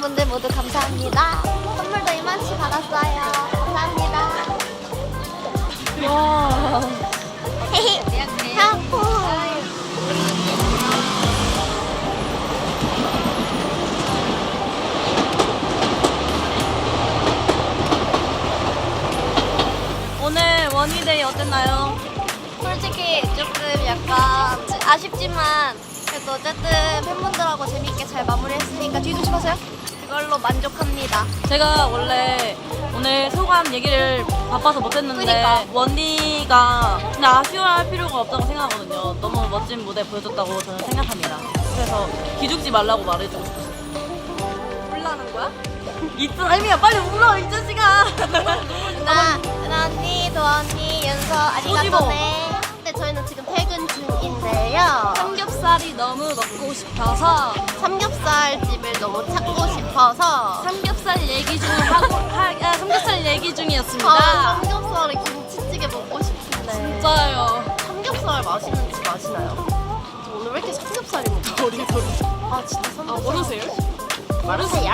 분들 모두 감사합니다. 선물도 이만치 받았어요. 감사합니다. 와. 하고. 오늘 원희데이 어땠나요? 솔직히 조금 약간 아쉽지만 그래도 어쨌든 팬분들하고 재밌게 잘 마무리했으니까 뒤도 싶어서요. 그걸로 만족합니다. 제가 원래 오늘 소감 얘기를 바빠서 못했는데 그니까. 원희가 그냥 아쉬워할 필요가 없다고 생각하거든요. 너무 멋진 무대 보여줬다고 저는 생각합니다. 그래서 기죽지 말라고 말해주고 싶었어요. 올라는 거야? 이쁜 할미야 빨리 울어 이 자식아. 나, 나 언니, 도 언니, 윤서. 아리가또네. 근데 저희는 지금 퇴근 중인데요. 삼겹살이 너무 먹고 싶어서 삼겹살 집을 너무 찾고 싶어서 삼겹살 얘기 중 하고 하, 아, 삼겹살 얘기 중이었습니다. 아, 삼겹살에 김치찌개 먹고 싶은데 진짜요. 삼겹살 맛있는 집 아시나요? 저 오늘 왜 이렇게 삼겹살이 먹고 우리 소리 아 진짜 삼겹살 모르세요? 모르세요?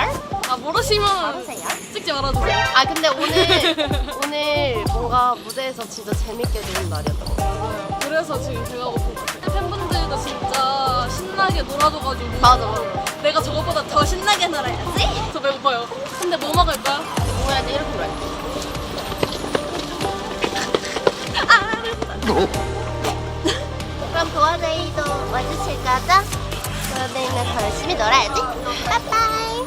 아 모르시면 모르세요? 찍지 말아주세요. 아 근데 오늘 오늘 뭔가 무대에서 진짜 재밌게 노는 날이었던 것 같아요 그래서 지금 제가 먹고 있어요. 팬분들도 진짜 신나게 놀아줘가지고 맞아 맞아 내가 저것보다 더 신나게 놀아야지. 저 배고파요. 근데 뭐 먹을까? 뭐야 이제 이렇게 놀아야 그럼 도화데이도 와주실 거죠? 도화데이는 더 열심히 놀아야지 빠빠이